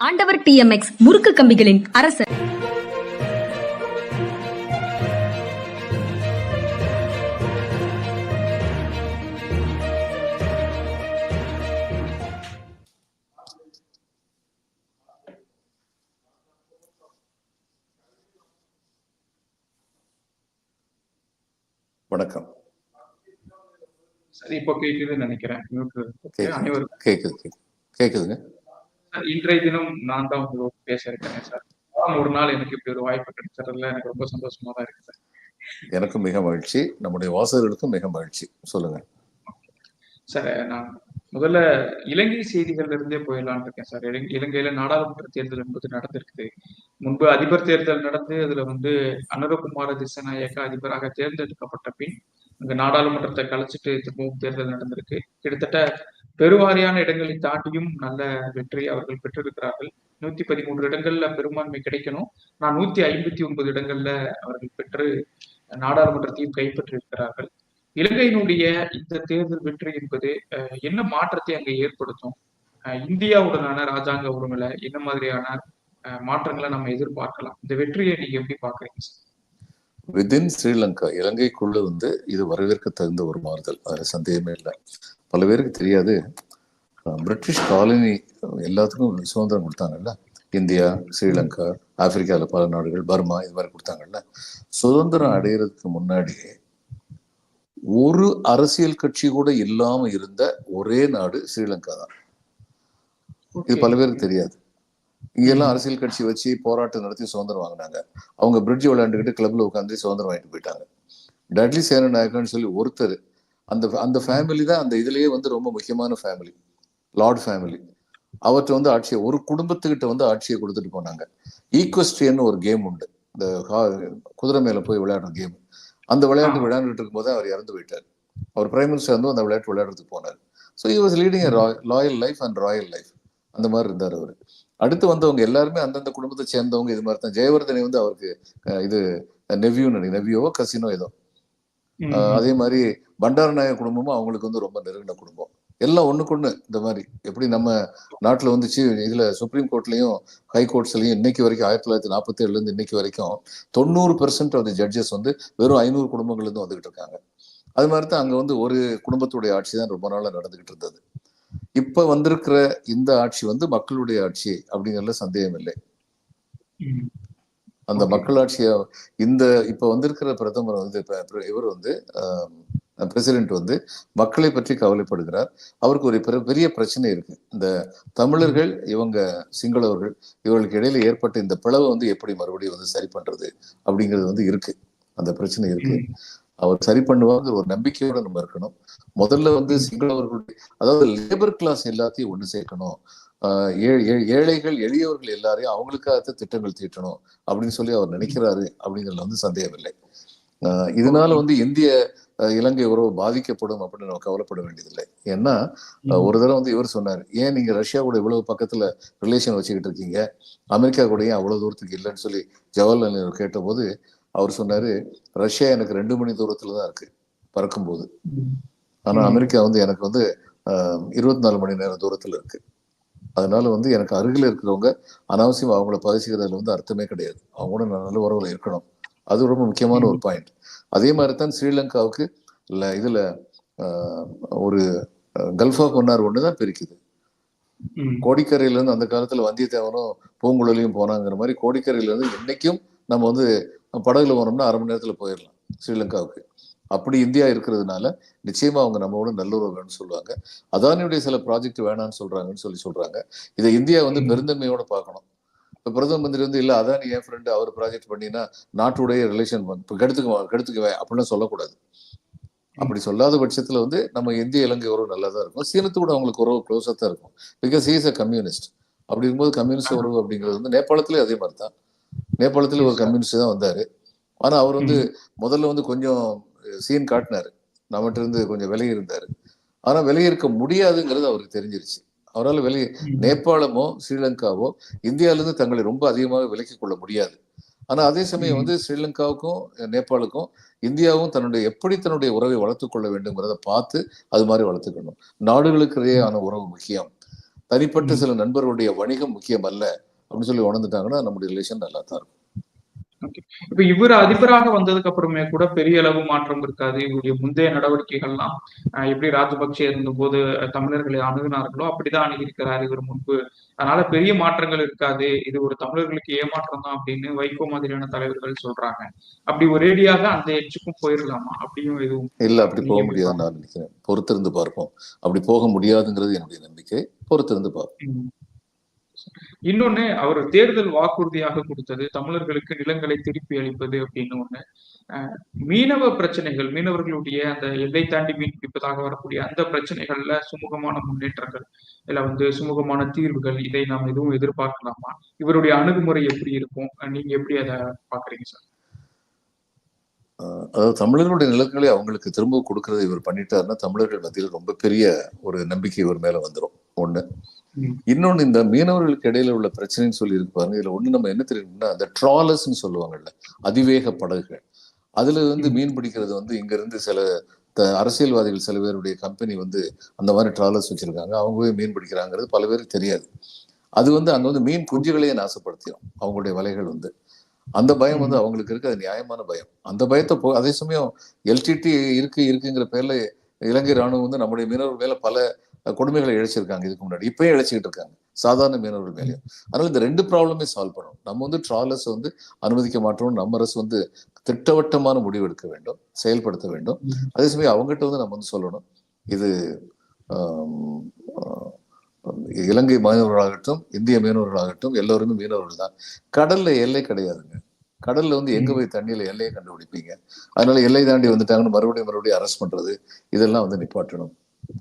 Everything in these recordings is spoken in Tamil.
ஆண்டவர் டிஎம்எக்ஸ் முறுக்கு கம்பிகளின் அரசர். வணக்கம். சரி இப்போ கேக்குதுன்னு நினைக்கிறேன். அனைவருக்கும் கேக்குது கேக்குது கேக்குதுங்க. சார், இன்றைய தினம் நான் தான் உங்களோட பேச இருக்கேன் சார். ஒரு நாள் எனக்கு இப்படி ஒரு வாய்ப்பு கிடைச்சதுல எனக்கு ரொம்ப சந்தோஷமா தான் இருக்கு சார். எனக்கும் மிக மகிழ்ச்சி. நம்முடைய வாசகர்களுக்கும் மிக மகிழ்ச்சி. சொல்லுங்க. சார் நான் முதல்ல இலங்கை செய்திகள்ல இருந்தே போயிடலாம்னு இருக்கேன் சார். இலங்கை- இலங்கையில நாடாளுமன்ற தேர்தல் என்பது நடந்திருக்குது முன்பு அதிபர் தேர்தல் நடந்து அதுல வந்து அனுரகுமார திசநாயக்க அதிபராக தேர்ந்தெடுக்கப்பட்ட பின் அங்க நாடாளுமன்றத்தை கலைச்சிட்டு திரும்பவும் தேர்தல் நடந்திருக்கு. கிட்டத்தட்ட பெருவாரியான இடங்களை தாண்டியும் நல்ல வெற்றி அவர்கள் பெற்றிருக்கிறார்கள். நூத்தி பதிமூன்று இடங்கள்ல பெரும்பான்மை கிடைக்கணும். நான் நூத்தி ஐம்பத்தி ஒன்பது இடங்கள்ல அவர்கள் பெற்று நாடாளுமன்றத்தையும் கைப்பற்றியிருக்கிறார்கள் இலங்கையினுடைய இந்த தேர்தல் வெற்றி என்பது அஹ், என்ன மாற்றத்தை அங்கே ஏற்படுத்தும்? அஹ், இந்தியாவுடனான ராஜாங்க உறவுல என்ன மாதிரியான அஹ், மாற்றங்களை நம்ம எதிர்பார்க்கலாம்? இந்த வெற்றியை நீங்க எப்படி பாக்குறீங்க வித்தின் ஸ்ரீலங்கா இலங்கைக்குள்ள வந்து இது வரவேற்க தகுந்த ஒரு மாறுதல். அதுல சந்தேகமே இல்லை. பல பேருக்கு தெரியாது. பிரிட்டிஷ் காலனி எல்லாத்துக்கும் சுதந்திரம் கொடுத்தாங்கல்ல? இந்தியா ஸ்ரீலங்கா ஆப்பிரிக்கால பல நாடுகள் பர்மா இது மாதிரி கொடுத்தாங்கல்ல? சுதந்திரம் அடையிறதுக்கு முன்னாடி ஒரு அரசியல் கட்சி கூட இல்லாம இருந்த ஒரே நாடு ஸ்ரீலங்கா தான். இது பல பேருக்கு தெரியாது. இங்கெல்லாம் அரசியல் கட்சி வச்சு போராட்டம் நடத்தி சுதந்திரம் வாங்கினாங்க. அவங்க பிரிட்ஜ் விளையாண்டுக்கிட்டு கிளப்ல உட்காந்து சுதந்திரம் வாங்கிட்டு போயிட்டாங்க. டட்லி சேனநாயக்கன்னு சொல்லி ஒருத்தர் அந்த அந்த ஃபேமிலி தான் அந்த இதுலயே வந்து ரொம்ப முக்கியமான ஃபேமிலி லார்ட் ஃபேமிலி அவர்கிட்ட வந்து ஆட்சியை ஒரு குடும்பத்துக்கிட்ட வந்து ஆட்சியை கொடுத்துட்டு போனாங்க. ஈக்வஸ்ட்ரியன் ஒரு கேம் உண்டு. இந்த குதிரை மேல போய் விளையாடுற கேம் அந்த விளையாட்டு விளையாண்டுட்டு இருக்கும்போது அவர் இறந்து போயிட்டார். அவர் பிரைம் மினிஸ்டர் வந்து அந்த விளையாட்டு விளையாடுறதுக்கு போனார். So he was leading loyal life and royal life அந்த மாதிரி இருந்தார் அவர். அடுத்து வந்தவங்க எல்லாருமே அந்தந்த குடும்பத்தை சேர்ந்தவங்க இது மாதிரி தான். ஜெயவர்தனை வந்து அவருக்கு இது நெவ்யூன்னு நெவ்யூவோ கசினோ ஏதோ. அதே மாதிரி பண்டாரநாயக குடும்பமும் அவங்களுக்கு வந்து ரொம்ப நெருங்கின குடும்பம். எல்லாம் ஒண்ணுக்கொண்ணு இந்த மாதிரி. எப்படி நம்ம நாட்டுல வந்து சி- இதுல சுப்ரீம் கோர்ட்லயும் ஹை கோர்ட்ஸ்லயும் இன்னைக்கு வரைக்கும் ஆயிரத்தி தொள்ளாயிரத்தி நாற்பத்தி ஏழுல இருந்து இன்னைக்கு வரைக்கும் தொண்ணூறு பெர்சென்ட் ஆஃப் தி ஜட்ஜஸ் வந்து வெறும் ஐநூறு குடும்பங்கள்ல இருந்து வந்துகிட்டு இருக்காங்க. அது மாதிரி தான் அங்க வந்து ஒரு குடும்பத்துடைய ஆட்சி தான் ரொம்ப நாளா நடந்துகிட்டு இருந்தது. இப்ப வந்திருக்கிற இந்த ஆட்சி வந்து மக்களுடைய ஆட்சி அப்படிங்கறதுல சந்தேகம் இல்லை அந்த. மக்களாட்சிய இந்த இப்ப வந்திருக்கிற பிரதமர் வந்து இவர் வந்து பிரசிடென்ட் வந்து மக்களை பற்றி கவலைப்படுகிறார். அவருக்கு ஒரு பெரு- பெரிய பிரச்சனை இருக்கு. இந்த தமிழர்கள் இவங்க சிங்களவர்கள் இவர்களுக்கு இடையில ஏற்பட்ட இந்த பிளவை வந்து எப்படி மறுபடியும் வந்து சரி பண்றது அப்படிங்கிறது வந்து இருக்கு. அந்த பிரச்சனை இருக்கு. அவர் சரி பண்ணுவாங்க ஒரு நம்பிக்கையோட நம்ம இருக்கணும். முதல்ல வந்து சிங்களவர்களுடைய அதாவது லேபர் கிளாஸ் எல்லாத்தையும் ஒண்ணு சேர்க்கணும். ஏழைகள் எளியவர்கள் எல்லாரையும் அவங்களுக்காக திட்டங்கள் தீட்டணும் அப்படின்னு சொல்லி அவர் நினைக்கிறாரு அப்படிங்கிறதுல வந்து சந்தேகம் இல்லை ஆஹ் இதனால வந்து இந்திய இலங்கை உறவு பாதிக்கப்படும் அப்படின்னு நம்ம கவலைப்பட வேண்டியதில்லை. ஏன்னா ஒரு தடவை வந்து இவர் சொன்னார் ஏன் நீங்க ரஷ்யா கூட இவ்வளவு பக்கத்துல ரிலேஷன் வச்சுக்கிட்டு இருக்கீங்க? அமெரிக்கா கூட ஏன் அவ்வளவு தூரத்துக்கு இல்லைன்னு சொல்லி ஜவஹர்லால் நேரு கேட்டபோது அவர் சொன்னாரு ரஷ்யா எனக்கு ரெண்டு மணி தூரத்துல தான் இருக்கு பறக்கும்போது. ஆனா. அமெரிக்கா வந்து எனக்கு வந்து இருபத்தி நாலு மணி நேரம் தூரத்துல இருக்கு. அதனால வந்து எனக்கு அருகில் இருக்கிறவங்க அனாவசியம் அவங்கள பதிச்சுக்கிறதுல வந்து அர்த்தமே கிடையாது. அவங்க கூட நான் நல்ல உறவுல இருக்கணும். அது ரொம்ப முக்கியமான ஒரு பாயிண்ட் அதே மாதிரி தான் ஸ்ரீலங்காவுக்கு இல்ல இதுல ஒரு கல்ஃப் ஆஃப் மன்னார் ஒன்று தான் பிரிக்குது. ம், கோடிக்கரையில இருந்து அந்த காலத்துல வந்தியத்தேவனும் பூங்குழலியும் போனாங்கிற மாதிரி கோடிக்கரையில இருந்து இன்னைக்கும் நம்ம வந்து படகுல போனோம்னா அரை மணி நேரத்துல போயிடலாம் ஸ்ரீலங்காவுக்கு. அப்படி இந்தியா இருக்கிறதுனால நிச்சயமா அவங்க நம்மளோட நல்லுறவு வேணும்னு சொல்லுவாங்க. அதானியுடைய சில ப்ராஜெக்ட் வேணாம்னு சொல்றாங்கன்னு சொல்லி சொல்றாங்க. இதை இந்தியா வந்து. பெருந்தன்மையோட பார்க்கணும். இப்ப பிரதம மந்திரி வந்து இல்ல அதானி என் ஃப்ரெண்டு அவர் ப்ராஜெக்ட் பண்ணினா நாட்டுடைய ரிலேஷன் இப்போ கெடுத்துக்குவேன் கெடுத்துக்குவேன் அப்படின்னு சொல்லக்கூடாது. அப்படி சொல்லாத பட்சத்துல வந்து நம்ம இந்திய இலங்கை உறவு நல்லா தான் இருக்கும் சீனத்தோட அவங்களுக்கு உறவு க்ளோஸா தான் இருக்கும். பிகாஸ் இஸ் அ கம்யூனிஸ்ட் அப்படி இருக்கும்போது கம்யூனிஸ்ட் உறவு அப்படிங்கிறது வந்து நேபாளத்திலே அதே மாதிரி தான் நேபாளத்துல ஒரு. கம்யூனிஸ்ட் தான் வந்தாரு. ஆனா அவர் வந்து முதல்ல வந்து கொஞ்சம் சீன் காட்டினாரு. நம்மகிட்ட இருந்து கொஞ்சம் விலகி இருந்தாரு. ஆனா விலகி இருக்க முடியாதுங்கிறது அவருக்கு தெரிஞ்சிருச்சு. அவரால் ம், நேபாளமோ ஸ்ரீலங்காவோ இந்தியால இருந்து தங்களை ரொம்ப அதிகமாக விலக்கிக் கொள்ள முடியாது. ஆனா அதே சமயம். வந்து ஸ்ரீலங்காவுக்கும் நேபாளுக்கும் இந்தியாவும் தன்னுடைய எப்படி தன்னுடைய உறவை வளர்த்துக் கொள்ள வேண்டும்ங்கிறத பார்த்து அது மாதிரி வளர்த்துக்கணும். நாடுகளுக்கு இடையேயான உறவு முக்கியம். தனிப்பட்ட. சில நண்பர்களுடைய வணிகம் முக்கியம் அல்ல. அப்படின்னு சொல்லி உணர்ந்துட்டாங்கன்னா நம்முடைய ரிலேஷன் நல்லா தான் இருக்கும். இப்ப இவர் அதிபராக வந்ததுக்கு அப்புறமே கூட பெரிய அளவு மாற்றம் இருக்காது. இவருடைய முந்தைய நடவடிக்கைகள்லாம் எப்படி ராஜபக்சே இருந்தபோது தமிழர்களை அணுகுனார்களோ அப்படிதான் அணுகியிருக்கிறார் இவர் முன்பு. அதனால பெரிய மாற்றங்கள் இருக்காது. இது ஒரு தமிழர்களுக்கு ஏமாற்றம் தான் அப்படின்னு வைகோ மாதிரியான தலைவர்கள் சொல்றாங்க. அப்படி ஒரேடியாக அந்த எட்ஜுக்கும் போயிடலாமா அப்படியும் எதுவும் இல்ல அப்படி போக முடியாதுன்னு நான் நினைக்கிறேன். பொறுத்திருந்து பார்ப்போம். அப்படி போக முடியாதுங்கிறது என்னுடைய நம்பிக்கை. பொறுத்திருந்து பார்ப்போம். இன்னொன்னு அவர் தேர்தல் வாக்குறுதியாக கொடுத்தது தமிழர்களுக்கு நிலங்களை திருப்பி அளிப்பது அப்படின்னு ஒண்ணு. மீனவ பிரச்சனைகள் மீனவர்களுடைய அந்த எல்லை தாண்டி மீன் பிடிப்பதாக வரக்கூடிய அந்த பிரச்சனைகள்ல சுமூகமான முன்னேற்றங்கள் இல்ல வந்து சுமூகமான தீர்வுகள் இதை நாம் எதுவும் எதிர்பார்க்கலாமா? இவருடைய அணுகுமுறை எப்படி இருக்கும்? நீங்க எப்படி அதை பாக்குறீங்க சார்? அஹ் அதாவது தமிழர்களுடைய நிலங்களை அவங்களுக்கு திரும்ப கொடுக்கறதை இவர் பண்ணிட்டாருன்னா தமிழர்கள் மத்தியில் ரொம்ப பெரிய ஒரு நம்பிக்கை இவர் மேல வந்துடும் ஒண்ணு. இன்னொன்னு இந்த மீனவர்களுக்கு இடையில உள்ள பிரச்சனைன்னு சொல்லி இருக்கு பாருங்க. இதுல ஒண்ணு நம்ம என்ன தெரியும்னா அந்த ட்ராலர்ஸ்ன்னு சொல்லுவாங்கல்ல அதிவேக படகுகள். அதுல வந்து ம். மீன் பிடிக்கிறது வந்து இங்க இருந்து சில அரசியல்வாதிகள் சில பேருடைய கம்பெனி வந்து அந்த மாதிரி ட்ராலர்ஸ் வச்சிருக்காங்க. அவங்க போய் மீன் பிடிக்கிறாங்கிறது பல பேருக்கு தெரியாது. அது வந்து அங்க வந்து மீன் குஞ்சுகளையே நாசப்படுத்திடும் அவங்களுடைய வலைகள் வந்து. அந்த பயம் வந்து. அவங்களுக்கு இருக்கு. அது நியாயமான பயம். அந்த பயத்தை போ அதே சமயம் எல்டிடி இருக்கு இருக்குங்கிற பேர்ல இலங்கை ராணுவம் வந்து நம்முடைய மீனவர்கள் மேல பல கொடுமைகளை இழைச்சிருக்காங்க இதுக்கு முன்னாடி. இப்பயும் இழைச்சிக்கிட்டு இருக்காங்க. சாதாரண மீனவர்கள் மேலேயும். அதனால இந்த ரெண்டு ப்ராப்ளமே சால்வ் பண்ணணும். நம்ம வந்து ட்ராலர்ஸ் வந்து அனுமதிக்க மாட்டோம் நம்ம அரசு வந்து திட்டவட்டமான முடிவு எடுக்க வேண்டும் செயல்படுத்த வேண்டும். அதே சமயம் அவங்ககிட்ட வந்து நம்ம வந்து சொல்லணும். இது இலங்கை மீனவர்களாகட்டும் இந்திய மீனவர்களாகட்டும் எல்லோருமே மீனவர்கள் தான். கடல்ல எல்லை கிடையாதுங்க. கடல்ல வந்து எங்க. போய் தண்ணியில எல்லையை கண்டுபிடிப்பீங்க? அதனால எல்லை தாண்டி வந்துட்டாங்கன்னு மறுபடியும் மறுபடியும் அரெஸ்ட் பண்றது இதெல்லாம் வந்து நிப்பாட்டணும்.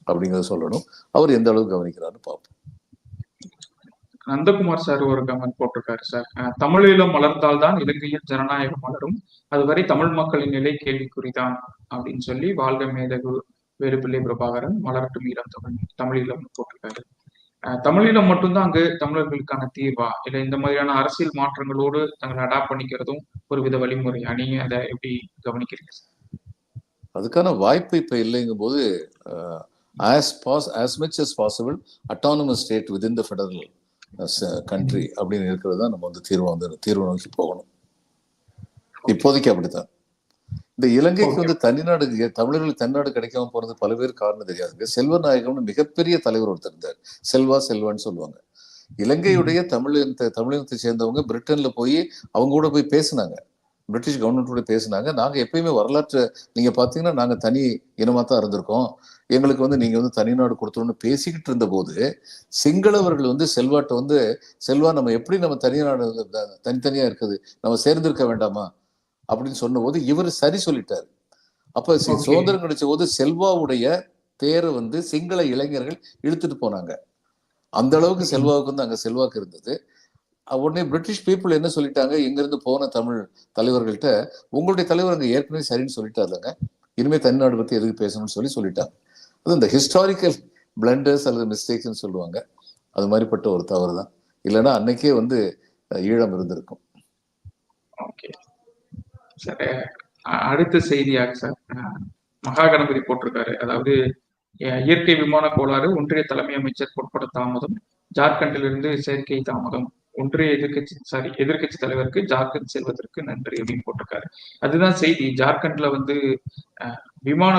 அப்படிங்கறத சொல்லணும். அவர் எந்த அளவுக்கு கவனிக்கிறாருன்னு பார்ப்போம். நந்தகுமார் சார் ஒரு கமெண்ட் போட்டிருக்காரு சார். அஹ், தமிழீழம் மலர்ந்தால்தான் இலங்கையில் ஜனநாயகம் மலரும் அதுவரை தமிழ் மக்களின் நிலை கேள்விக்குறிதான் அப்படின்னு சொல்லி வாழ்க மேதகு வேலுப்பிள்ளை பிரபாகரன் மலரட்டும் ஈழம் தமிழ் தமிழீழம் போட்டிருக்காரு. தமிழீழம் மட்டும்தான் அங்கு தமிழர்களுக்கான தீர்வா? இல்ல இந்த மாதிரியான அரசியல் மாற்றங்களோடு தங்களை அடாப்ட் பண்ணிக்கிறதும் ஒரு வித வழிமுறையா? நீங்க அதை எப்படி கவனிக்கிறீங்க சார்? அதுக்கான வாய்ப்பு இப்ப இல்லைங்கும் போது as pos as much as possible autonomous state within the federal country அப்படின்னு இருக்கிறது தான் நம்ம வந்து தீர்வு வந்து தீர்வு நோக்கி போகணும். இப்போதைக்கு அப்படித்தான். இந்த இலங்கைக்கு வந்து தனிநாடு தமிழர்களுக்கு தனிநாடு கிடைக்காம போறது பல பேர் காரணம் தெரியாதுங்க செல்வநாயகம்னு மிகப்பெரிய தலைவர் ஒருத்தர் இருந்தார். செல்வா செல்வான்னு சொல்லுவாங்க. இலங்கையுடைய தமிழினத்தை தமிழினத்தை சேர்ந்தவங்க பிரிட்டன்ல போய் அவங்க கூட போய் பேசினாங்க. பிரிட்டிஷ் கவர்மெண்டோட பேசினாங்க. நாங்க எப்பயுமே வரலாற்று நீங்க பாத்தீங்கன்னா நாங்க தனி இனமா தான் இருந்திருக்கோம். எங்களுக்கு வந்து நீங்க வந்து தனிநாடு கொடுத்துருன்னு பேசிக்கிட்டு இருந்த போது சிங்களவர்கள் வந்து செல்வாட்டை வந்து செல்வா நம்ம எப்படி நம்ம தனிநாடு தனித்தனியா இருக்குது? நம்ம சேர்ந்திருக்க வேண்டாமா? அப்படின்னு சொன்ன போது இவர் சரி சொல்லிட்டாரு. அப்ப. சுதந்திரம் கிடைச்ச போது செல்வாவுடைய தேரை வந்து சிங்கள இளைஞர்கள் இழுத்துட்டு போனாங்க. அந்த அளவுக்கு செல்வாவுக்கு வந்து அங்க செல்வாக்கு இருந்தது. உடனே பிரிட்டிஷ் பீப்புள் என்ன சொல்லிட்டாங்க? இங்க இருந்து போன தமிழ் தலைவர்கள்ட்ட உங்களுடைய தலைவர் அங்கே ஏற்கனவே சரின்னு சொல்லிட்டாருங்க இனிமே தமிழ்நாடு பத்தி எதுக்கு பேசணும்னு சொல்லி சொல்லிட்டாங்க. அது இந்த ஹிஸ்டாரிக்கல் பிளண்டர்ஸ் அல்லது மிஸ்டேக்ஸ்னு சொல்லுவாங்க. அது மாதிரிப்பட்ட ஒரு தவறு தான். இல்லைன்னா அன்னைக்கே வந்து ஈழம் இருந்திருக்கும். ஓகே. சார் அடுத்த செய்தியாக சார்? மகாகணபதி போட்டிருக்காரு. அதாவது இயற்கை விமான கோளாறு ஒன்றிய தலைமை அமைச்சர் பொறுப்பட தாமதம் ஜார்க்கண்டிலிருந்து செயற்கை தாமதம். ஒன்றிய எதிர்க்கட்சி சாரி எதிர்க்கட்சி தலைவருக்கு ஜார்க்கண்ட் செல்வதற்கு நன்றி அப்படின்னு போட்டிருக்காரு. அதுதான் செய்தி. ஜார்க்கண்ட்ல வந்து விமான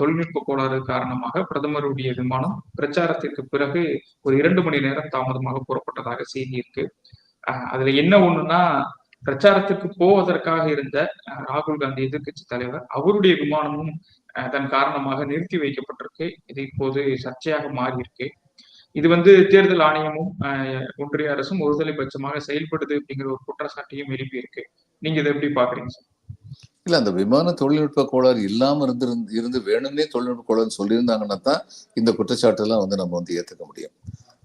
தொழில்நுட்ப கோளாறு காரணமாக பிரதமருடைய விமானம் பிரச்சாரத்திற்கு பிறகு ஒரு இரண்டு மணி நேரம் தாமதமாக புறப்பட்டதாக செய்தி இருக்கு. அதுல என்ன ஒண்ணுன்னா பிரச்சாரத்துக்கு போவதற்காக இருந்த ராகுல் காந்தி எதிர்க்கட்சி தலைவர் அவருடைய விமானமும் தன் காரணமாக நிறுத்தி வைக்கப்பட்டிருக்கு. இது இப்போது சர்ச்சையாக மாறி இருக்கு இது வந்து தேர்தல் ஆணையமும் ஒன்றிய அரசும் ஒருதலை பட்சமாக செயல்படுது அப்படிங்கிற ஒரு குற்றச்சாட்டையும் எழுப்பி இருக்கு நீங்க இதை எப்படி பாக்குறீங்க சார்? இல்ல அந்த விமான தொழில்நுட்ப கோளாறு இல்லாம இருந்து இருந்து வேணும்னே தொழில்நுட்ப கோளாறு சொல்லியிருந்தாங்கன்னா தான் இந்த குற்றச்சாட்டு எல்லாம் வந்து நம்ம வந்து ஏத்துக்க முடியும்.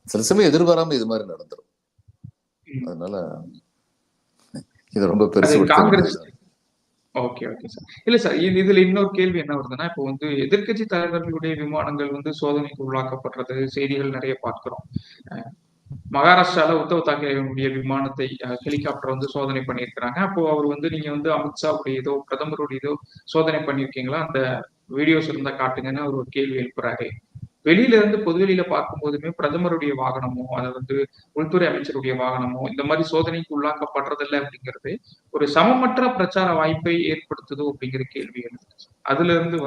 சில சமயம் எதிர்பாராம இது மாதிரி நடந்துரும். அதனால இது ரொம்ப பெருசு அது படுத்த காங்கிரஸ் முடியாது. ஓகே ஓகே சார் இல்ல சார் இது இதுல இன்னொரு கேள்வி என்ன வருதுன்னா இப்போ வந்து எதிர்க்கட்சி தலைவர்களுடைய விமானங்கள் வந்து சோதனைக்கு உள்ளாக்கப்படுறது செய்திகள் நிறைய பார்க்கிறோம். மகாராஷ்டிரால உத்தவ் தாக்கரேவுடைய விமானத்தை ஹெலிகாப்டர் வந்து சோதனை பண்ணியிருக்கிறாங்க. அப்போ அவர் வந்து நீங்க வந்து அமித்ஷாவுடைய இதோ பிரதமருடைய இதோ சோதனை பண்ணியிருக்கீங்களா? அந்த வீடியோஸ் இருந்தா காட்டுங்கன்னு அவர் ஒரு கேள்வி எழுப்புறாரு. வெளியில இருந்து பொதுவெளியில பார்க்கும்போதுமே பிரதமருடைய வாகனமோ அதை வந்து உள்துறை அமைச்சருடைய வாகனமோ இந்த மாதிரி சோதனைக்கு உள்ளாக்கப்படுறதில்ல அப்படிங்கிறது ஒரு சமமற்ற பிரச்சார வாய்ப்பை ஏற்படுத்துதோ அப்படிங்கிற கேள்வி அதுல இருந்து.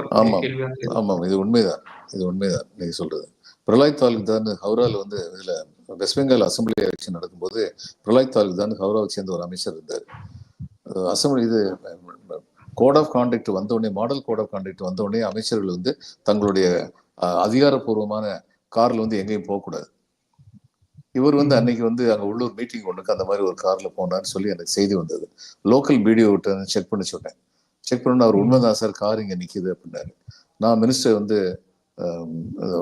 கேள்வி இது. ஆமாம். இது உண்மைதான். இது உண்மைதான். நீங்க சொல்றது. பிரலாய் தாலுக்தான் ஹவுரால வந்து இதுல வெஸ்ட் பெங்கால் அசம்பிளி எலெக்ஷன் நடக்கும்போது பிரலாய் தாலுக்தான் ஹவுராவை சேர்ந்த ஒரு அமைச்சர் இருந்தார். அசம்பிளி இது கோட் ஆஃப் கான்டக்ட் வந்தோடனே மாடல் கோட் ஆஃப் கான்டக்ட் வந்தோடனே அமைச்சர்கள் வந்து தங்களுடைய அதிகாரப்பூர்வமான காரில் வந்து எங்கேயும் போகக்கூடாது. இவர் வந்து அன்னைக்கு வந்து அங்கே உள்ளூர் மீட்டிங் ஒன்றுக்கு அந்த மாதிரி ஒரு காரில் போனான்னு சொல்லி எனக்கு செய்தி வந்தது. லோக்கல் வீடியோ விட்டு செக் பண்ணி சொன்னேன். செக் பண்ண அவர் உண்மைதான் சார் கார் இங்கே நிற்கிது அப்படின்னாரு. நான் மினிஸ்டர் வந்து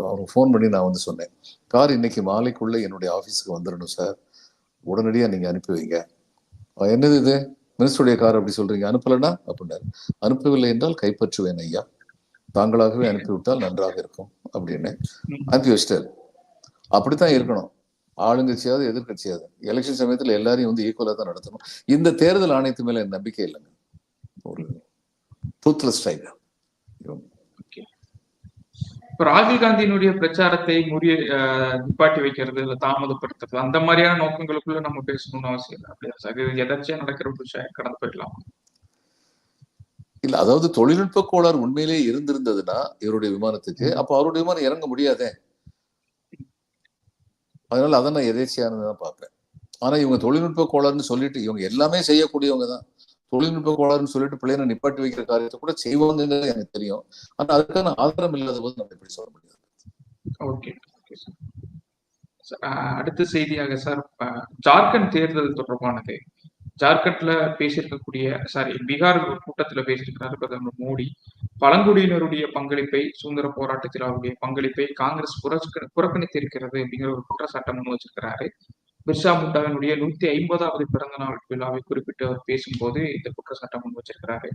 அவருக்கு ஃபோன் பண்ணி நான் வந்து சொன்னேன். கார் இன்னைக்கு மாலைக்குள்ளே என்னுடைய ஆஃபீஸுக்கு வந்துடணும் சார் உடனடியாக நீங்கள் அனுப்பி வைங்க. என்னது இது? மினிஸ்டருடைய கார் அப்படி சொல்கிறீங்க அனுப்பலனா அப்படின்னாரு. அனுப்பவில்லை என்றால் கைப்பற்றுவேன் ஐயா. தாங்களாகவே அனுப்பிவிட்டால் நன்றாக இருக்கும் அப்படின்னு. அனுப்பி வச்சிட்டாரு அப்படித்தான் இருக்கணும். ஆளுங்கட்சியாவது எதிர்க்கட்சியாவது. எலெக்ஷன் சமயத்துல எல்லாரையும் வந்து ஈக்குவலா தான் நடத்தணும். இந்த தேர்தல் ஆணையத்து மேல நம்பிக்கை இல்லைங்க. ஒரு டூத்லெஸ் டைகர் இப்ப ராகுல் காந்தியினுடைய பிரச்சாரத்தை முறிய நிப்பாட்டி வைக்கிறது இல்ல தாமதப்படுத்துறது அந்த மாதிரியான நோக்கங்களுக்குள்ள நம்ம பேசணும்னு அவசியம் இல்லை. அப்படியா சார் இது எதாச்சியா நடக்கிற விஷயம் கடந்து போயிடலாம்? இல்ல அதாவது தொழில்நுட்ப கோளாறு உண்மையிலேயே இருந்திருந்ததுன்னா இவருடைய விமானத்துக்கு அப்ப அவருடைய விமானம் இறங்க முடியாதே? அதனால அதை நான் எதேச்சியானதான் பார்ப்பேன் ஆனா இவங்க தொழில்நுட்ப கோளாறுன்னு சொல்லிட்டு இவங்க எல்லாமே செய்யக்கூடியவங்க தான். தொழில்நுட்ப கோளாறுன்னு சொல்லிட்டு பிள்ளைனை நிப்பாட்டி வைக்கிற காரியத்தை கூட செய்வாங்கங்கிறது எனக்கு தெரியும். ஆனா அதுக்கான ஆதாரம் இல்லாத போது நம்ம எப்படி சொல்ல முடியாது. ஓகே அடுத்த செய்தியாக சார் ஜார்க்கண்ட் தேர்தல் தொடர்பானது. ஜார்க்கண்ட்ல பேசியிருக்கக்கூடிய சாரி பீகார் கூட்டத்துல பேசியிருக்கிறாரு பிரதமர் மோடி. பழங்குடியினருடைய பங்களிப்பை சுதந்திர போராட்டத்தில் அவருடைய பங்களிப்பை காங்கிரஸ் புறக்க புறக்கணித்திருக்கிறது அப்படிங்கிற ஒரு குற்றச்சாட்டை முன் வச்சிருக்கிறாரு. பிர்சா முண்டாவினுடைய நூத்தி ஐம்பதாவது பிறந்த நாள் விழாவை குறிப்பிட்டு அவர் பேசும்போது இந்த குற்றச்சாட்டை முன் வச்சிருக்கிறாரு.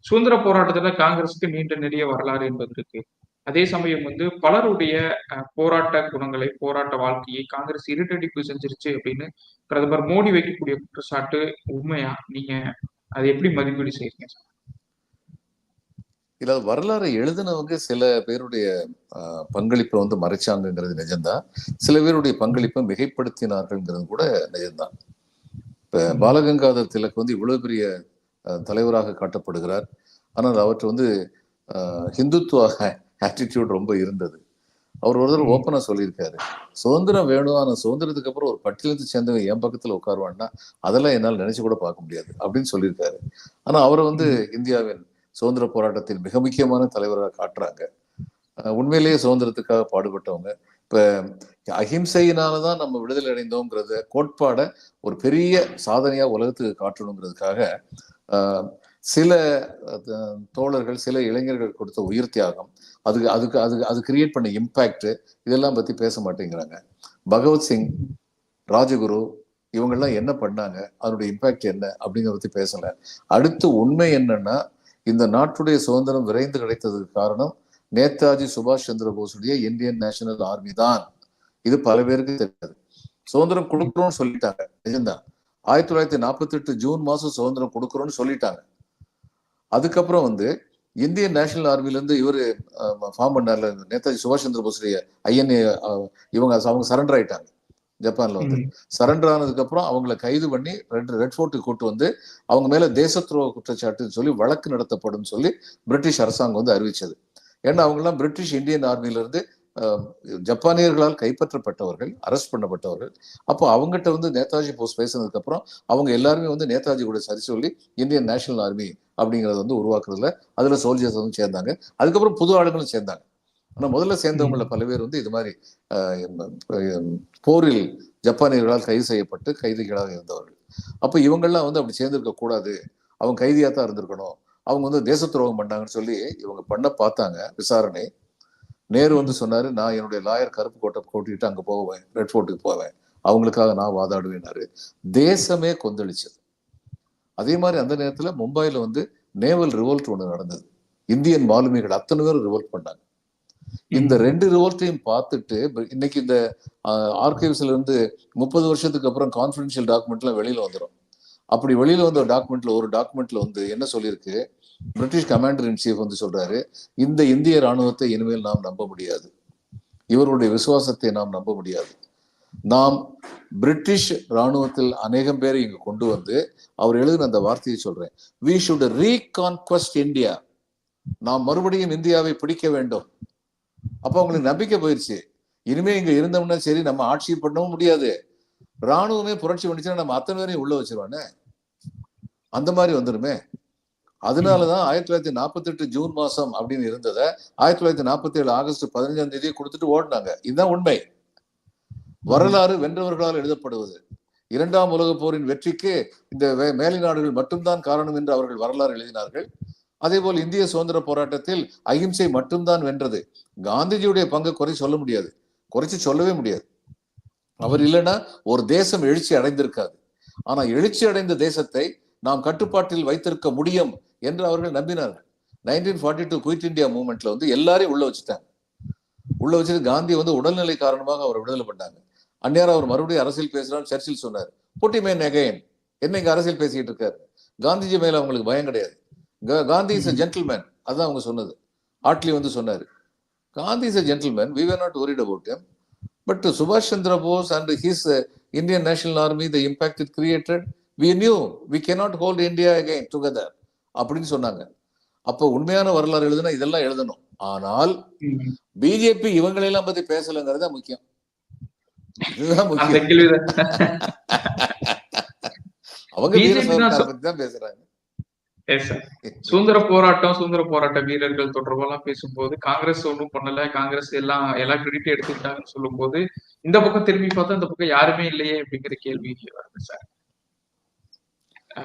சுதந்திர போராட்டத்துல காங்கிரஸுக்கு நீண்ட நெடிய வரலாறு என்பது இருக்கு. அதே சமயம் வந்து பலருடைய போராட்ட குணங்களை போராட்ட வாழ்க்கையை காங்கிரஸ் இருட்டடிப்பு செஞ்சிருச்சு அப்படின்னு பிரதமர் மோடி வைக்கக்கூடிய குற்றச்சாட்டு உண்மையா? நீங்க அதை எப்படி மதிப்பீடு செய்றீங்க? இல்ல வரலாறை எழுதினவங்க சில பேருடைய பங்களிப்பை வந்து மறைச்சாங்கங்கிறது நிஜம்தான் சில பேருடைய பங்களிப்பை மிகைப்படுத்தினார்கள்ங்கிறது கூட நிஜம்தான் இப்ப. பாலகங்காதர் திலக் வந்து இவ்வளவு பெரிய தலைவராக காட்டப்படுகிறார். ஆனால் அவற்றை வந்து ஆஹ், ஹிந்துத்துவ ஆட்டிடியூட் ரொம்ப இருந்தது. அவர் ஒரு தடவை ம். ஓப்பனா சொல்லியிருக்காரு. சுதந்திரம் வேணும் ஆனா சுதந்திரத்துக்கு அப்புறம் ஒரு பட்டியலத்து சேர்ந்தவன் என் பக்கத்துல உட்காருவான்னா அதெல்லாம் என்னால் நினைச்சு கூட பார்க்க முடியாது அப்படின்னு சொல்லியிருக்காரு. ஆனா அவரை வந்து இந்தியாவின் சுதந்திர போராட்டத்தின் மிக முக்கியமான தலைவராக காட்டுறாங்க. உண்மையிலேயே சுதந்திரத்துக்காக பாடுபட்டவங்க. இப்ப அஹிம்சையினாலதான் நம்ம விடுதலை அடைந்தோங்கிறத கோட்பாடை ஒரு பெரிய சாதனையா உலகத்துக்கு காட்டணுங்கிறதுக்காக ஆஹ், சில தோழர்கள் சில இளைஞர்கள் கொடுத்த உயிர் தியாகம் அதுக்கு அதுக்கு அதுக்கு அது கிரியேட் பண்ண இம்பேக்ட் இதெல்லாம் பத்தி பேச மாட்டேங்கிறாங்க. பகவத்சிங் ராஜகுரு இவங்கெல்லாம் என்ன பண்ணாங்க? அதனுடைய இம்பாக்ட் என்ன? அப்படிங்கிறத பத்தி பேசல. அடுத்து உண்மை என்னன்னா இந்த நாட்டுடைய சுதந்திரம் விரைந்து கிடைத்ததுக்கு காரணம் நேதாஜி சுபாஷ் சந்திர போஸுடைய இந்தியன் நேஷனல் ஆர்மி தான். இது பல பேருக்கு தெரியாது. சுதந்திரம் கொடுக்குறோம்னு சொல்லிட்டாங்க. நிஜம்தான் ஆயிரத்தி தொள்ளாயிரத்தி நாற்பத்தி எட்டு ஜூன் மாசம் சுதந்திரம் கொடுக்குறோம்னு சொல்லிட்டாங்க. அதுக்கப்புறம் வந்து இந்தியன் நேஷனல் ஆர்மில இருந்து இவரு ஃபார்ம் பண்ணார்ல நேதாஜி சுபாஷ் சந்திர போஸுடைய ஐஎன்ஏ இவங்க அவங்க சரண்டர் ஆயிட்டாங்க ஜப்பான்ல வந்து. சரண்டர் ஆனதுக்கு அப்புறம் அவங்கள கைது பண்ணி ரெட் ரெட் ஃபோர்ட்டுக்கு கூட்டு வந்து அவங்க மேல தேச துரோக குற்றச்சாட்டுன்னு சொல்லி வழக்கு நடத்தப்படும் சொல்லி பிரிட்டிஷ் அரசாங்கம் வந்து அறிவிச்சது. ஏன்னா அவங்கெல்லாம் பிரிட்டிஷ் இந்தியன் ஆர்மில இருந்து ஜப்பானியர்களால் கைப்பற்றப்பட்டவர்கள் அரெஸ்ட் பண்ணப்பட்டவர்கள். அப்போ அவங்ககிட்ட வந்து நேதாஜி போஸ் பேசினதுக்கு அப்புறம் அவங்க எல்லாருமே வந்து நேதாஜி கூட சரி சொல்லி இந்தியன் நேஷனல் ஆர்மி அப்படிங்கறத வந்து உருவாக்குறதுல அதுல சோல்ஜர்ஸ் வந்து சேர்ந்தாங்க. அதுக்கப்புறம் புது ஆளுங்களும் சேர்ந்தாங்க. ஆனா முதல்ல சேர்ந்தவங்கள பல பேர் வந்து இது மாதிரி போரில் ஜப்பானியர்களால் கைது செய்யப்பட்டு கைதிகளாக இருந்தவர்கள். அப்ப இவங்கெல்லாம் வந்து அப்படி சேர்ந்திருக்க கூடாது. அவங்க கைதியா தான் இருந்திருக்கணும். அவங்க வந்து தேச துரோகம் பண்ணாங்கன்னு சொல்லி இவங்க பண்ண பார்த்தாங்க விசாரணை. நேரு வந்து சொன்னாரு நான் என்னுடைய லாயர் கருப்பு கோட்டை கூட்டிட்டு அங்க போவேன் ரெட் ஃபோர்ட்டுக்கு போவேன். அவங்களுக்காக நான் வாதாடுவேனாரு தேசமே கொந்தளிச்சது. அதே மாதிரி அந்த நேரத்துல மும்பைல வந்து நேவல் ரிவோல்ட் ஒண்ணு நடந்தது. இந்தியன் மாலுமிகள் அத்தனை பேரும் ரிவோல்ட் பண்ணாங்க. இந்த ரெண்டு ரிவோல்ட்டையும் பார்த்துட்டு இன்னைக்கு இந்த ஆர்கைவ்ஸ்ல இருந்து முப்பது வருஷத்துக்கு அப்புறம் கான்ஃபிடென்ஷியல் டாக்குமெண்ட்லாம் வெளியில வந்துடும் அப்படி வெளியில வந்த டாக்குமெண்ட்ல ஒரு டாக்குமெண்ட்ல வந்து என்ன சொல்லியிருக்கு? பிரிட்டிஷ் கமாண்டர் இன் சீஃப் வந்து சொல்றாரு இந்த இந்திய ராணுவத்தை இனிமேல் நாம் நம்ப முடியாது. இவருடைய விசுவாசத்தை நாம் நம்ப முடியாது. நாம் பிரிட்டிஷ் ராணுவத்தில் அநேகம் பேரை இங்கு கொண்டு வந்து அவர் எழுதின அந்த வார்த்தையை சொல்றேன். வி ஷுட் ரீகான்கொஸ்ட் இந்தியா நாம் மறுபடியும் இந்தியாவை பிடிக்க வேண்டும். அப்ப அவங்களுக்கு நம்பிக்கை போயிருச்சு. இனிமே இங்க இருந்தோம்னா சரி நம்ம ஆட்சி பண்ணவும் முடியாது. ராணுவமே புரட்சி பண்ணிச்சுன்னா நம்ம அத்தனை பேரையும் உள்ள வச்சிருவானே? அந்த மாதிரி வந்துருமே அதனாலதான் ஆயிரத்தி தொள்ளாயிரத்தி நாற்பத்தி எட்டு ஜூன் மாசம் அப்படின்னு இருந்ததை ஆயிரத்தி தொள்ளாயிரத்தி நாற்பத்தி ஏழு ஆகஸ்ட் பதினஞ்சாம் தேதியை கொடுத்துட்டு ஓடினாங்க. இதுதான் உண்மை. வரலாறு வென்றவர்களால் எழுதப்படுவது. இரண்டாம் உலக போரின் வெற்றிக்கு இந்த வே- மேலை நாடுகள் மட்டும்தான் காரணம் என்று அவர்கள் வரலாறு எழுதினார்கள். அதே போல் இந்திய சுதந்திர போராட்டத்தில் அகிம்சை மட்டும்தான் வென்றது. காந்திஜியுடைய பங்கு குறை சொல்ல முடியாது. குறைச்சு சொல்லவே முடியாது. அவர் இல்லைன்னா ஒரு தேசம் எழுச்சி அடைந்திருக்காது. ஆனா எழுச்சி அடைந்த தேசத்தை நாம் கட்டுப்பாட்டில் வைத்திருக்க முடியும் என்று அவர்கள் நம்பினார்கள். Nineteen forty two Quit India மூமெண்ட்ல வந்து எல்லாரையும் உள்ள வச்சுட்டாங்க. உள்ள வச்சுட்டு காந்தி வந்து உடல்நிலை காரணமாக அவர் விடுதலை பண்ணாங்க. அந்நேரம் அவர் மறுபடியும் அரசியல் பேசுறான்னு சர்ச்சில் சொன்னார் புட்டி மேன் அகைன் என்ன இங்க அரசியல் பேசிக்கிட்டு இருக்காரு? காந்திஜி மேல அவங்களுக்கு பயம் கிடையாது. கா- காந்தி இஸ் அ ஜென்டில்மேன் அதான் அவங்க சொன்னது. ஆட்லி வந்து சொன்னாரு. Gandhi is a gentleman we were not worried about him. But சுபாஷ் Chandra Bose and his Indian National Army the impact it created we knew we we hold India again again together. அப்படின்னு சொன்னாங்க. அப்போ உண்மையான வரலாறு எழுதுனா இதெல்லாம் எழுதணும். ஆனால். பிஜேபி இவங்களெல்லாம் பத்தி பேசலங்கிறது முக்கியம். இதுதான் அவங்க பத்தி தான் பேசுறாங்க. சுதந்திர போராட்டம் சுதந்திர போராட்ட வீரர்கள் தொடர்பெல்லாம் பேசும்போது காங்கிரஸ் ஒன்றும் பண்ணல. காங்கிரஸ் எல்லாம் எல்லா கிரெடிட் எடுத்துக்கிட்டாங்கன்னு சொல்லும்போது இந்த பக்கம் திரும்பி பார்த்தா இந்த பக்கம் யாருமே இல்லையே அப்படிங்கிற கேள்வி வருது சார்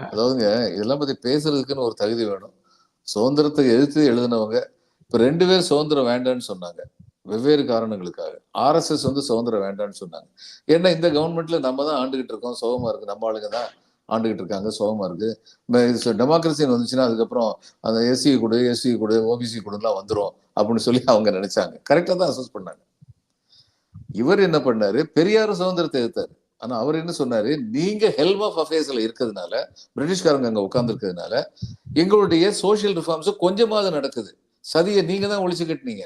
அதாவதுங்க இதெல்லாம் பத்தி பேசுறதுக்குன்னு ஒரு தகுதி வேணும். சுதந்திரத்தை எதிர்த்து எழுதினவங்க இப்ப ரெண்டு பேர் சுதந்திரம் வேண்டாம்னு சொன்னாங்க. வெவ்வேறு காரணங்களுக்காக. ஆர்எஸ்எஸ் வந்து சுதந்திரம் வேண்டாம்னு சொன்னாங்க. ஏன்னா இந்த கவர்மெண்ட்ல நம்ம தான் ஆண்டுகிட்டு இருக்கோம். சோகமா இருக்கு. நம்ம ஆளுங்க தான் ஆண்டுகிட்டு இருக்காங்க. சோகமா இருக்கு. டெமோக்ரஸின்னு வந்துச்சுன்னா அதுக்கப்புறம் அந்த எஸ்சி கொடு எஸ்சி கொடு ஓபிசி கொடுலாம் வந்துரும் அப்படின்னு சொல்லி அவங்க நினைச்சாங்க. கரெக்டா தான் அசஸ் பண்ணாங்க. இவர் என்ன பண்ணாரு? பெரியார் சுதந்திரத்தை எதிர்த்தாரு. ஆனா அவர் என்ன சொன்னாரு? நீங்க ஹெல்ப் ஆஃப் அஃபேர்ஸ்ல இருக்கிறதுனால பிரிட்டிஷ்காரங்க அங்க உட்கார்ந்துருக்கிறதுனால எங்களுடைய சோஷியல் ரிஃபார்ம்ஸ் கொஞ்சமாவது நடக்குது. சதியை நீங்க தான் ஒழிச்சு கட்டினீங்க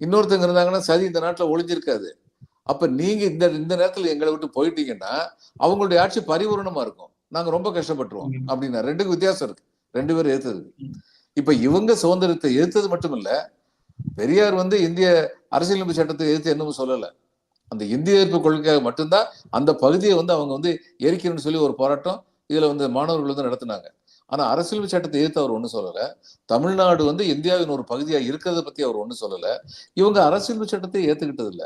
இன்னொருத்தங்க இருந்தாங்கன்னா சதி இந்த நாட்டுல ஒளிஞ்சிருக்காது அப்ப நீங்க இந்த இந்த நேரத்துல எங்களை விட்டு போயிட்டீங்கன்னா அவங்களுடைய ஆட்சி பரிபூரணமா இருக்கும். நாங்க ரொம்ப கஷ்டப்பட்டுருவோம். அப்படின்னா ரெண்டுக்கு வித்தியாசம் இருக்கு. ரெண்டு பேரும் எதிர்த்தது இப்ப இவங்க சுதந்திரத்தை எதிர்த்தது மட்டும் இல்ல பெரியார் வந்து இந்திய அரசியலமைப்பு சட்டத்தை எதிர்த்து என்னமும் சொல்லல. அந்த இந்திய எதிர்ப்பு கொள்கையாக மட்டும்தான் அந்த பகுதியை வந்து அவங்க வந்து எரிக்கணும்னு சொல்லி ஒரு போராட்டம் இதுல வந்து மாணவர்கள் வந்து நடத்தினாங்க. ஆனா அரசியல் சட்டத்தை எதிர்த்து அவர் ஒண்ணும் சொல்லல. தமிழ்நாடு வந்து இந்தியாவின் ஒரு பகுதியா இருக்கிறத பத்தி அவர் ஒண்ணும் சொல்லல. இவங்க அரசியல் சட்டத்தை ஏத்துக்கிட்டது இல்ல.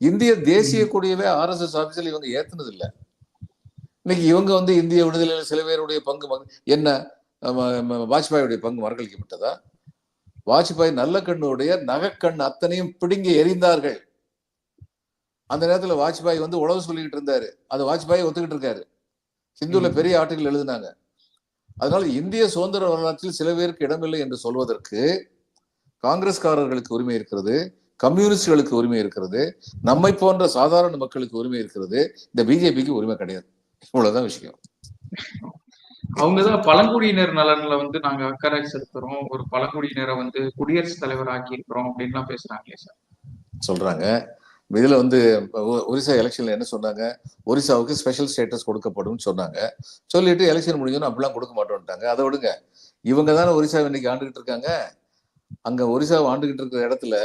இந்திய தேசிய கொடியவே ஆர்எஸ்எஸ் ஆபீஸ்ல இவங்க ஏத்துனது இல்ல. இன்னைக்கு இவங்க வந்து இந்திய விடுதலையில் சில பேருடைய பங்கு என்ன வாஜ்பாயுடைய பங்கு மறக்கழிக்கப்பட்டதா வாஜ்பாய் நல்ல கண்ணுடைய நகைக்கண் அத்தனையும் பிடுங்கி எறிந்தார்கள். அந்த நேரத்துல வாஜ்பாய் வந்து உழவு சொல்லிக்கிட்டு இருந்தாரு. அது வாஜ்பாய் ஒத்துக்கிட்டு இருக்காரு. ஹிந்துல. பெரிய ஆர்டிகல் எழுதினாங்க. அதனால இந்திய சுதந்திர வரலாற்றில் சில பேருக்கு இடமில்லை என்று சொல்வதற்கு காங்கிரஸ்காரர்களுக்கு உரிமை இருக்கிறது கம்யூனிஸ்டுகளுக்கு உரிமை இருக்கிறது நம்மை போன்ற சாதாரண மக்களுக்கு உரிமை இருக்கிறது. இந்த பிஜேபிக்கு உரிமை கிடையாது. இவ்வளவுதான் விஷயம். அவங்கதான் பழங்குடியினர் நலன்ல வந்து நாங்க அக்கறை செலுத்துறோம். ஒரு பழங்குடியினரை வந்து குடியரசுத் தலைவர் ஆக்கி இருக்கிறோம் அப்படின்லாம் பேசுறாங்களே சார். சொல்றாங்க. இதுல வந்து ஒரிசா எலெக்ஷன்ல என்ன சொன்னாங்க? ஒரிசாவுக்கு ஸ்பெஷல் ஸ்டேட்டஸ் கொடுக்கப்படும் சொன்னாங்க. சொல்லிட்டு எலெக்ஷன் முடிஞ்சோன்னு அப்படிலாம் கொடுக்க மாட்டோம்ட்டாங்க அதை விடுங்க. இவங்க தானே ஒரிசா இன்னைக்கு ஆண்டுகிட்டு இருக்காங்க. அங்க ஒரிசாவை ஆண்டுகிட்டு இருக்கிற இடத்துல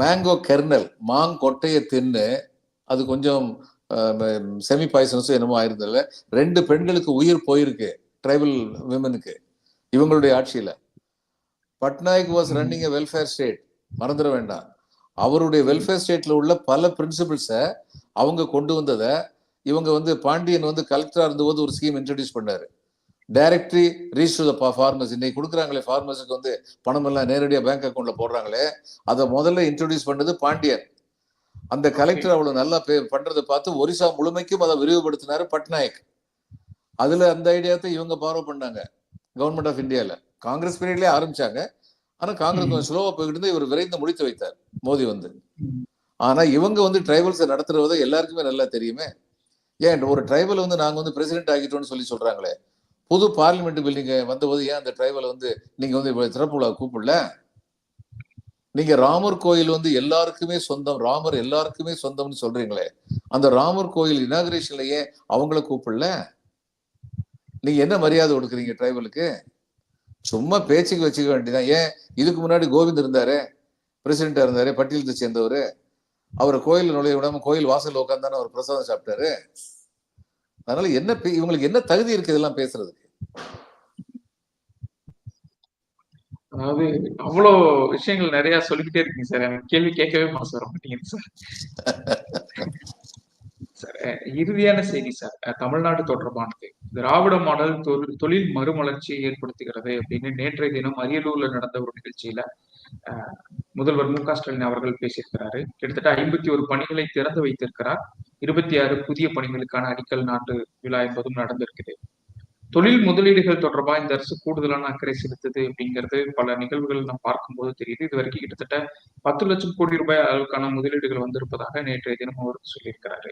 மேங்கோ கெர்னல் மாங்கொட்டையை தின்னு அது கொஞ்சம் செமி பாய்சனஸும் என்னமோ ஆயிருந்ததுல ரெண்டு பெண்களுக்கு உயிர் போயிருக்கு ட்ரைபல் விமனுக்கு இவங்களுடைய ஆட்சியில. Patnaik was. Running welfare state மறந்துட வேண்டாம். அவருடைய வெல்ஃபேர் ஸ்டேட்ல உள்ள பல பிரின்சிபிள்ஸை அவங்க கொண்டு வந்ததை இவங்க வந்து பாண்டியன் வந்து கலெக்டரா இருந்தபோது ஒரு ஸ்கீம் இன்ட்ரடியூஸ் பண்ணாரு. டைரக்ட்லி ரீச் டு ஃபார்மர்ஸ் இன்னைக்கு கொடுக்குறாங்களே ஃபார்மர்ஸுக்கு வந்து பணம் எல்லாம் நேரடியா பேங்க் அக்கௌண்ட்ல போடுறாங்களே அதை முதல்ல இன்ட்ரடியூஸ் பண்ணது பாண்டியன். அந்த கலெக்டர் அவ்வளவு நல்லா பே- பண்றதை பார்த்து ஒரிசா முழுமைக்கும் அதை விரிவுபடுத்தினாரு பட்நாயக். அதுல அந்த ஐடியாத்தை இவங்க ஃபாலோ பண்ணாங்க கவர்மெண்ட் ஆஃப் இந்தியால காங்கிரஸ் பீரியட்லயே ஆரம்பிச்சாங்க. ஆனா காங்கிரஸ் கொஞ்சம் ஸ்லோவா போய்கிட்டு இருந்து இவர் விரைந்து முடித்து வைத்தார். மோடி வந்து. ஆனா இவங்க வந்து ட்ரைபல்ஸை நடத்துறத எல்லாருக்குமே நல்லா தெரியுமே. ஏன் ஒரு ட்ரைபல் வந்து நாங்க வந்து பிரசிடென்ட் ஆகிட்டோம்னு சொல்லி சொல்றாங்களே. புது பார்லிமெண்ட் பில்டிங் வந்தபோது ஏன் அந்த ட்ரைபலை வந்து நீங்க வந்து சிறப்பு விழா கூப்பிடல? நீங்க ராமர் கோயில் வந்து எல்லாருக்குமே சொந்தம் ராமர் எல்லாருக்குமே சொந்தம்னு சொல்றீங்களே. அந்த ராமர் கோயில் இனாகிரேஷன்லயே அவங்கள கூப்பிடல? நீங்க என்ன மரியாதை கொடுக்குறீங்க டிரைபலுக்கு சும்மா பேச்சுக்கு வச்சுக்க வேண்டியதான் ஏன்? இதுக்கு முன்னாடி கோவிந்த் இருந்தாரு பிரசிடென்டா இருந்தாரு பட்டியலத்தை சேர்ந்தவர். அவரை கோயில் நுழைய விடாம கோயில் வாசல்ல உட்காந்தானே அவர் பிரசாதம் சாப்பிட்டாரு. அதனால என்ன இவங்களுக்கு என்ன தகுதி இருக்கு இதெல்லாம் பேசுறதுக்கு? அதாவது அவ்வளோ விஷயங்கள் நிறைய சொல்லிக்கிட்டே இருக்கீங்க சார். எனக்கு கேள்வி கேட்கவே மனசு வர மாட்டேங்குது சார். சார். இறுதியான செய்தி சார். தமிழ்நாடு தொடர்பானது. திராவிட மாடல் தொழில் மறுமலர்ச்சியை ஏற்படுத்துகிறது அப்படின்னு நேற்றைய தினம் அரியலூர்ல நடந்த ஒரு நிகழ்ச்சியில முதல்வர் மு க ஸ்டாலின் அவர்கள் பேசியிருக்கிறாரு. கிட்டத்தட்ட ஐம்பத்தி ஒரு பணிகளை திறந்து வைத்திருக்கிறார். இருபத்தி ஆறு புதிய பணிகளுக்கான அடிக்கல் நாட்டு விழா என்பதும் நடந்திருக்குது. தொழில் முதலீடுகள் தொடர்பாக இந்த அரசு கூடுதலான அக்கறை செலுத்துது அப்படிங்கிறது பல நிகழ்வுகள் நாம் பார்க்கும்போது தெரியுது. இது வரைக்கும் கிட்டத்தட்ட பத்து லட்சம் கோடி ரூபாய் அளவுக்கான முதலீடுகள் வந்திருப்பதாக நேற்றைய தினம் அவர் சொல்லியிருக்கிறாரு.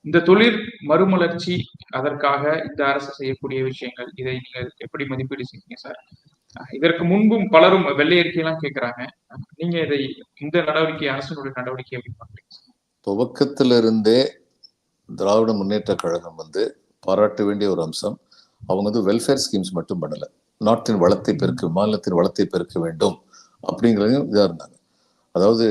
இந்த தொழில் மறுமலர்ச்சி அதற்காக இந்த அரசு செய்யக்கூடிய விஷயங்கள் இதை நீங்கள் எப்படி மதிப்பீடு செய்வீங்க சார்? இதற்கு முன்பும் பலரும் வெள்ளை அறிக்கையெல்லாம் கேட்கிறாங்க. நீங்க இதை இந்த நடவடிக்கை அரசினுடைய நடவடிக்கை எப்படி பாக்குறீங்க சார்? துவக்கத்திலிருந்தே திராவிட முன்னேற்ற கழகம் வந்து பாராட்ட வேண்டிய ஒரு அம்சம். அவங்க வந்து வெல்ஃபேர் ஸ்கீம்ஸ் மட்டும் பண்ணல. நாட்டின் வளத்தை பெருக்க மாநிலத்தின் வளத்தை பெருக்க வேண்டும் அப்படிங்கிறதையும் இதா இருந்தாங்க. அதாவது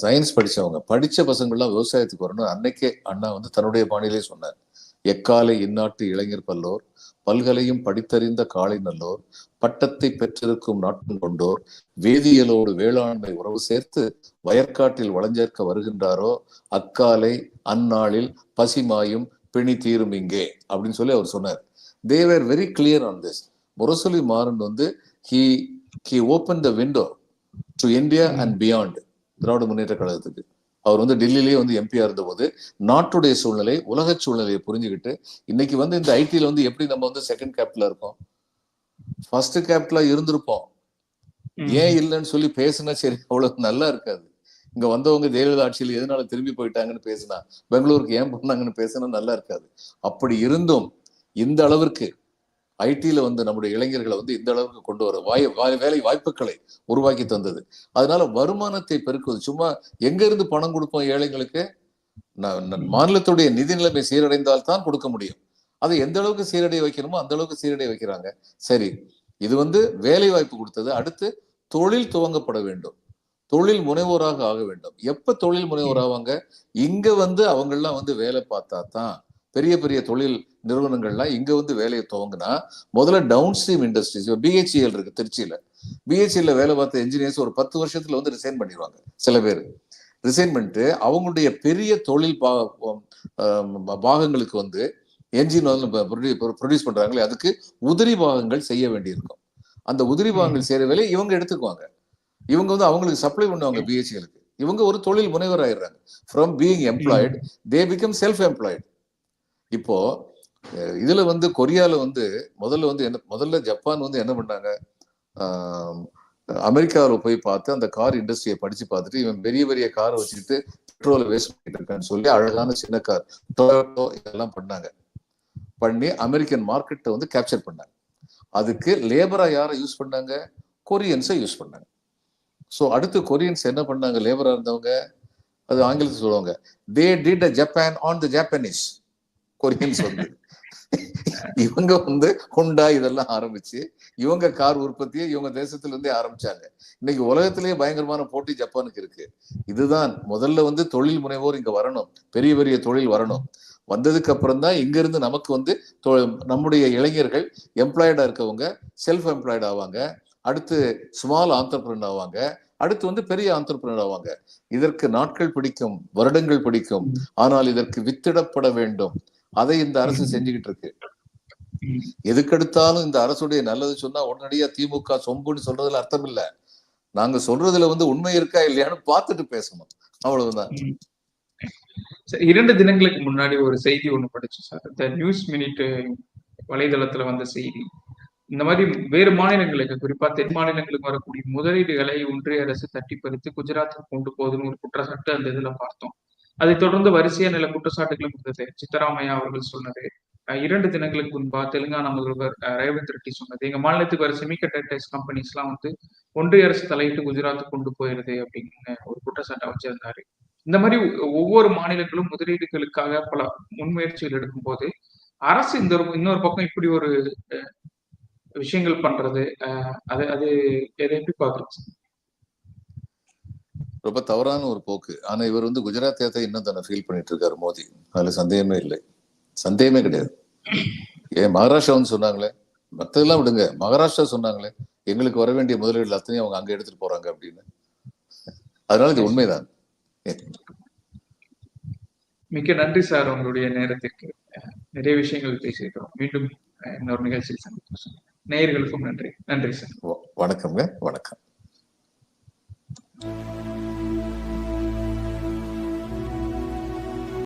சயின்ஸ் படிச்சவங்க படிச்ச பசங்கள்லாம் விவசாயத்துக்கு வரணும். அன்னைக்கே அண்ணா வந்து தன்னுடைய பாணியிலே சொன்னார். எக்காலை இந்நாட்டு இளைஞர் பல்லோர் பல்கலையும் படித்தறிந்த காலை நல்லோர் பட்டத்தை பெற்றிருக்கும் நாட்டம் கொண்டோர் வேதியியலோடு வேளாண்மை உறவு சேர்த்து வயற்காட்டில் வளஞ்சேர்க்க வருகின்றாரோ அக்காலை அந்நாளில் பசிமாயும் பிணி தீரும் இங்கே அப்படின்னு சொல்லி அவர் சொன்னார். They were very clear on this Murasoli Maran வந்து he he open the window to India and beyond Dravida Munnetra கழகத்துக்கு. அவர் வந்து டெல்லியிலேயே வந்து எம்பியா இருந்தபோது நாட்டுடைய சூழ்நிலை உலக சூழ்நிலையை புரிஞ்சுக்கிட்டு இன்னைக்கு வந்து இந்த ஐடில வந்து எப்படி நம்ம வந்து செகண்ட் கேப்டலா இருக்கோம்? ஃபர்ஸ்ட் கேப்டலா இருந்திருப்போம். ஏன் இல்லைன்னு சொல்லி பேசுனா சரி அவ்வளவு நல்லா இருக்காது. இங்க வந்தவங்க ஜெயலலிதா ஆட்சியில் எதனால திரும்பி போயிட்டாங்கன்னு பேசினா பெங்களூருக்கு ஏன் போனாங்கன்னு பேசினா நல்லா இருக்காது. அப்படி இருந்தும் இந்த அளவிற்கு ஐடில வந்து நம்முடைய இளைஞர்களை வந்து இந்த அளவுக்கு கொண்டு வர வாய் வேலை வாய்ப்புகளை உருவாக்கி தந்தது. அதனால வருமானத்தை பெருக்குவது. சும்மா எங்க இருந்து பணம் கொடுப்போம் ஏழைங்களுக்கு? மாநிலத்துடைய நிதி நிலைமை சீரடைந்தால் தான் கொடுக்க முடியும். அதை எந்த அளவுக்கு சீரடைய வைக்கணுமோ அந்த அளவுக்கு சீரடைய வைக்கிறாங்க. சரி இது வந்து வேலை வாய்ப்பு கொடுத்தது. அடுத்து தொழில் துவங்கப்பட வேண்டும். தொழில் முனைவோராக ஆக வேண்டும். எப்ப தொழில் முனைவோர் ஆவாங்க? இங்க வந்து அவங்கெல்லாம் வந்து வேலை பார்த்தா தான் பெரிய பெரிய தொழில் நிறுவனங்கள்லாம் இங்க வந்து வேலையை துவங்கினா முதல்ல டவுன் ஸ்ட்ரீம் இண்டஸ்ட்ரீஸ் பிஹெச்இஎல் இருக்கு திருச்சியில. பிஹெச்இல வேலை பார்த்த என்ஜினியர்ஸ் ஒரு பத்து வருஷத்துல வந்து ரிசைன் பண்ணிடுவாங்க சில பேர். ரிசைன் பண்ணிட்டு அவங்களுடைய பெரிய தொழில் பா பாகங்களுக்கு வந்து என்ஜின் வந்து ப்ரொடியூஸ் பண்றாங்களே அதுக்கு உதிரி பாகங்கள் செய்ய வேண்டியிருக்கும். அந்த உதிரி பாகங்கள் செய்யற வேலையை இவங்க எடுத்துக்குவாங்க. இவங்க வந்து அவங்களுக்கு சப்ளை பண்ணுவாங்க பிஹெச்களுக்கு இவங்க ஒரு தொழில் முனைவர் ஆயிடுறாங்க from being employed they become self employed இப்போ இதுல வந்து கொரியால வந்து முதல்ல வந்து என்ன முதல்ல ஜப்பான் வந்து என்ன பண்ணாங்க? அமெரிக்காவில் போய் பார்த்து அந்த கார் இண்டஸ்ட்ரியை படிச்சு பார்த்துட்டு இவன் பெரிய பெரிய காரை வச்சுக்கிட்டு பெட்ரோலை வேஸ்ட் பண்ணிட்டு இருக்கான்னு சொல்லி அழகான சின்ன கார் டொயோட்டோ இதெல்லாம் பண்ணாங்க. பண்ணி அமெரிக்கன் மார்க்கெட்டை வந்து கேப்சர் பண்ணாங்க. அதுக்கு லேபரா யாரை யூஸ் பண்ணாங்க? கொரியன்ஸை யூஸ் பண்ணாங்க. ஸோ அடுத்து கொரியன்ஸ் என்ன பண்ணாங்க? லேபரா இருந்தவங்க அது ஆங்கிலத்தில் சொல்லுவாங்க. They did a Japan on the Japanese Koreans வந்து இவங்க வந்து ஹுண்டா இதெல்லாம் ஆரம்பிச்சு இவங்க கார் உற்பத்தியை இவங்க தேசத்துல இருந்தே ஆரம்பிச்சாங்க. இன்னைக்கு உலகத்திலேயே பயங்கரமான போட்டி ஜப்பானுக்கு இருக்கு. இதுதான் முதல்ல வந்து தொழில் முனைவோர் இங்க வரணும். பெரிய பெரிய தொழில் வரணும். வந்ததுக்கு அப்புறம் தான் இங்க இருந்து நமக்கு வந்து தொ- நம்முடைய இளைஞர்கள் எம்ப்ளாய்டா இருக்கவங்க செல்ஃப் எம்ப்ளாய்டு ஆவாங்க. அடுத்து ஸ்மால் ஆண்டர்பிரினர் ஆவாங்க. அடுத்து வந்து பெரிய ஆண்டர்பிரினர் ஆவாங்க. இதற்கு நாட்கள் பிடிக்கும் வருடங்கள் பிடிக்கும். ஆனால் இதற்கு வித்திடப்பட வேண்டும். அதை இந்த அரசு செஞ்சுக்கிட்டு இருக்கு. எதுக்கெடுத்தாலும் இந்த அரசுடைய நல்லது சொன்னா உடனடியா திமுக சொம்புன்னு சொல்றதுல அர்த்தம் இல்ல நாங்க சொல்றதுல வந்து உண்மை இருக்கா இல்லையான்னு பார்த்துட்டு பேசணும். அவ்வளவுதான். இரண்டு தினங்களுக்கு முன்னாடி ஒரு செய்தி ஒண்ணு படிச்சேன் சார். இந்த நியூஸ் மினிட் வலைதளத்துல வந்த செய்தி. இந்த மாதிரி வேறு மாநிலங்களுக்கு குறிப்பா தென் மாநிலங்களுக்கு வரக்கூடிய முதலீடுகளை ஒன்றிய அரசு தட்டி பறித்து குஜராத்துக்கு கொண்டு போகுதுன்னு ஒரு குற்றச்சாட்டு அந்த இதுல பார்த்தோம். அதை தொடர்ந்து வரிசையா நில குற்றச்சாட்டுகளும் இருந்தது. சித்தராமையா அவர்கள் சொன்னது. அஹ், இரண்டு தினங்களுக்கு முன்பா தெலுங்கானா முதல்வர் ரேவந்த் ரெட்டி சொன்னது. எங்க மாநிலத்துக்கு வர செமிகண்டக்டர்ஸ் கம்பெனிஸ் எல்லாம் வந்து ஒன்றிய அரசு தலையிட்டு குஜராத் கொண்டு போயிருது அப்படின்னு ஒரு குற்றச்சாட்டை வச்சிருந்தாரு. இந்த மாதிரி ஒவ்வொரு மாநிலங்களும் முதலீடுகளுக்காக பல முன்முயற்சிகள் எடுக்கும்போது அரசு இந்த இன்னொரு பக்கம் இப்படி ஒரு அஹ், விஷயங்கள் பண்றது அஹ், அது அது எதை எப்படி பாக்குறது ரொம்ப தவறான ஒரு போக்கு. ஆனா இவர் வந்து குஜராத் ஏத்த இன்னும் தானே ஃபீல் பண்ணிட்டு இருக்காரு மோடி அதுல சந்தேகமே இல்லை. சந்தேகமே கிடையாது. ஏன் மகாராஷ்டிரா வந்து சொன்னாங்களே? மத்ததெல்லாம் விடுங்க. மகாராஷ்டிரா சொன்னாங்களே எங்களுக்கு வர வேண்டிய முதலீடு அத்தனையும் அவங்க அங்க எடுத்துட்டு போறாங்க அப்படின்னு. அதனால இது உண்மைதான். மிக்க நன்றி சார் உங்களுடைய நேரத்திற்கு. நிறைய விஷயங்கள் பேசியிருக்கிறோம். மீண்டும் இன்னொரு நிகழ்ச்சியில் சந்திப்போம். நேயர்களுக்கும் நன்றி. நன்றி சார். வணக்கம்ங்க. வணக்கம்.